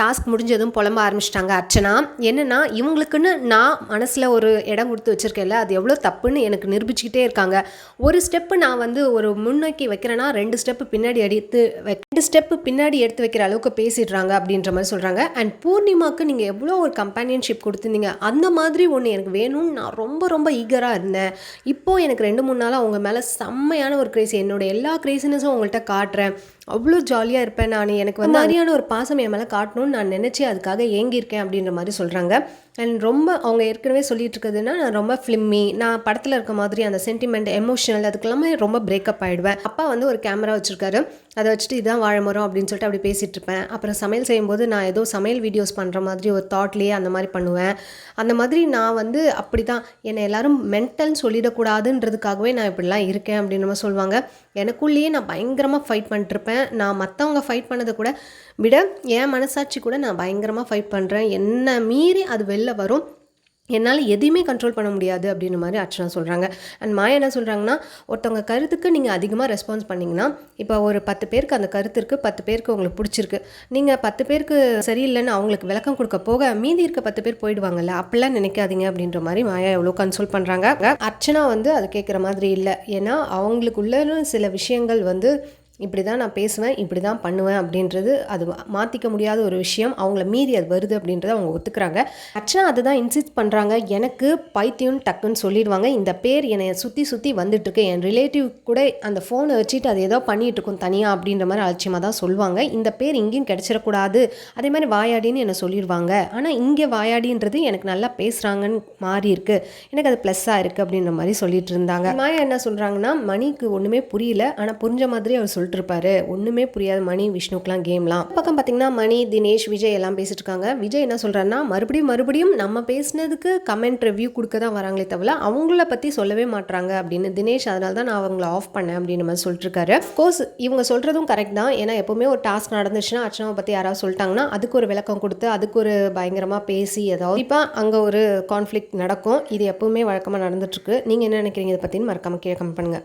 Task முடிஞ்சதும் புலம்ப ஆரம்பிச்சிட்டாங்க அர்ச்சனா. என்னென்னா இவங்களுக்குன்னு நான் மனசில் ஒரு இடம் கொடுத்து வச்சுருக்கேன்ல அது எவ்வளோ தப்புன்னு எனக்கு நிரூபிச்சுக்கிட்டே இருக்காங்க. ஒரு ஸ்டெப்பு நான் வந்து ஒரு முன்னோக்கி வைக்கிறேன்னா ரெண்டு ஸ்டெப்பு பின்னாடி எடுத்து வை ரெண்டு ஸ்டெப்பு பின்னாடி எடுத்து வைக்கிற அளவுக்கு பேசிடுறாங்க அப்படின்ற மாதிரி சொல்கிறாங்க அண்ட் பூர்ணிமாவுக்கு நீங்கள் எவ்வளோ ஒரு கம்பானியன்ஷிப் கொடுத்துருந்தீங்க அந்த மாதிரி ஒன்று எனக்கு வேணும்னு நான் ரொம்ப ரொம்ப ஈகராக இருந்தேன். இப்போது எனக்கு ரெண்டு மூணு நாளாக அவங்க மேலே செம்மையான ஒரு கிரேஸ் என்னோட எல்லா கிரேசினஸும் உங்கள்கிட்ட காட்டுறேன். அவ்வளோ ஜாலியாக இருப்பேன் நான். எனக்கு வந்து மாதிரியான ஒரு பாசம் என் மேலே காட்டணும்னு நான் நினச்சி அதுக்காக ஏங்கியிருக்கேன் அப்படின்ற மாதிரி சொல்கிறாங்க அண்ட் ரொம்ப அவங்க ஏற்கனவே சொல்லிட்டு இருக்கிறதுனா நான் ரொம்ப ஃபிலிம்மி நான் படத்தில் இருக்க மாதிரி அந்த சென்டிமெண்ட் எமோஷனல் அதுக்கெல்லாமே ரொம்ப பிரேக்கப் ஆகிடுவேன் அப்பா வந்து ஒரு கேமரா வச்சுருக்காரு. அதை வச்சுட்டு இதான் வாழை மரம் அப்படின்னு சொல்லிட்டு அப்படி பேசிகிட்டு இருப்பேன் அப்புறம் சமையல் செய்யும்போது நான் ஏதோ சமையல் வீடியோஸ் பண்ணுற மாதிரி ஒரு தாட்லேயே அந்த மாதிரி பண்ணுவேன். அந்த மாதிரி நான் வந்து அப்படி தான் என்னை எல்லோரும் மென்டல்னு சொல்லிடக்கூடாதுன்றதுக்காகவே நான் இப்படிலாம் இருக்கேன் அப்படின்னு நம்ம சொல்லுவாங்க எனக்குள்ளேயே நான் பயங்கரமாக ஃபைட் பண்ணிட்டுருப்பேன். நான் மற்றவங்க ஃபைட் பண்ணதை கூட விட என் மனசாட்சி கூட நான் பயங்கரமாக ஃபைட் பண்ணுறேன் என்னை மீறி அது வெளில வரும். என்னால் எதையுமே கண்ட்ரோல் பண்ண முடியாது அப்படின்ற மாதிரி அர்ச்சனா சொல்கிறாங்க அண்ட் மாயா என்ன சொல்கிறாங்கன்னா ஒருத்தவங்க கருத்துக்கு நீங்கள் அதிகமாக ரெஸ்பான்ஸ் பண்ணிங்கன்னா இப்போ ஒரு பத்து பேருக்கு அந்த கருத்து இருக்குது பத்து பேருக்கு உங்களுக்கு பிடிச்சிருக்கு. நீங்கள் பத்து பேருக்கு சரியில்லைன்னு அவங்களுக்கு விளக்கம் கொடுக்க போக மீதி இருக்க பத்து பேர் போயிடுவாங்கல்ல அப்படிலாம் நினைக்காதீங்க அப்படின்ற மாதிரி மாயா எவ்வளோ கன்சோல் பண்ணுறாங்க அர்ச்சனா வந்து அது கேட்குற மாதிரி இல்லை. ஏன்னா அவங்களுக்குள்ள சில விஷயங்கள் வந்து இப்படி தான் நான் பேசுவேன் இப்படி தான் பண்ணுவேன் அப்படின்றது அது மாற்றிக்க முடியாத ஒரு விஷயம். அவங்கள மீறி அது வருது அப்படின்றத அவங்க ஒத்துக்கிறாங்க. ஆக்சுவலாக அதை தான் இன்சிஸ்ட் பண்ணுறாங்க எனக்கு பைத்தியம் டக்குன்னு சொல்லிடுவாங்க. இந்த பேர் என்னை சுற்றி சுற்றி வந்துட்டுருக்கு. என் ரிலேட்டிவ் கூட அந்த ஃபோனை வச்சுட்டு அது ஏதோ பண்ணிகிட்ருக்கோம் தனியாக அப்படின்ற மாதிரி அலட்சியமாக தான் சொல்லுவாங்க. இந்த பேர் இங்கேயும் கிடச்சிடக்கூடாது. அதே மாதிரி வாயாடின்னு என்னை சொல்லிடுவாங்க. ஆனால் இங்கே வாயாடின்றது எனக்கு நல்லா பேசுகிறாங்கன்னு மாறி இருக்குது எனக்கு அது ப்ளஸ்ஸாக இருக்குது அப்படின்ற மாதிரி சொல்லிட்டு இருந்தாங்க. மாயா என்ன சொல்கிறாங்கன்னா மணிக்கு ஒன்றுமே புரியல. ஆனால் புரிஞ்ச மாதிரி அவர் சொல்லிட்டு இருப்பாரு ஒன்றுமே புரியாது. மணி விஷ்ணுக்கெலாம் கேம்லாம் பக்கம் பார்த்தீங்கன்னா மணி தினேஷ் விஜய் எல்லாம் பேசிட்டு இருக்காங்க விஜய் என்ன சொல்கிறாருன்னா மறுபடியும் மறுபடியும் நம்ம பேசினதுக்கு கமெண்ட் ரிவ்யூ கொடுக்க தான் வராங்களே தவிர அவங்கள பற்றி சொல்லவே மாட்றாங்க அப்படின்னு தினேஷ் அதனால தான் நான் அவங்கள ஆஃப் பண்ணேன் அப்படின்னு மாதிரி சொல்லிட்டுருக்காரு. கோர்ஸ் இவங்க சொல்கிறதும் கரெக்ட் தான். ஏன்னா எப்போவுமே ஒரு டாஸ்க் நடந்துச்சுன்னா அர்ச்சனாவை பற்றி யாராவது சொல்லிட்டாங்கன்னா அதுக்கு ஒரு விளக்கம் கொடுத்து அதுக்கு ஒரு பயங்கரமாக பேசி ஏதாவது இப்போ அங்கே ஒரு கான்ஃப்ளிக் நடக்கும். இது எப்பவுமே வழக்கமாக நடந்துட்டுருக்கு. நீங்கள் என்ன நினைக்கிறீங்க? இதை பற்றின்னு மறக்காமல் கீழே கமெண்ட் பண்ணுங்கள்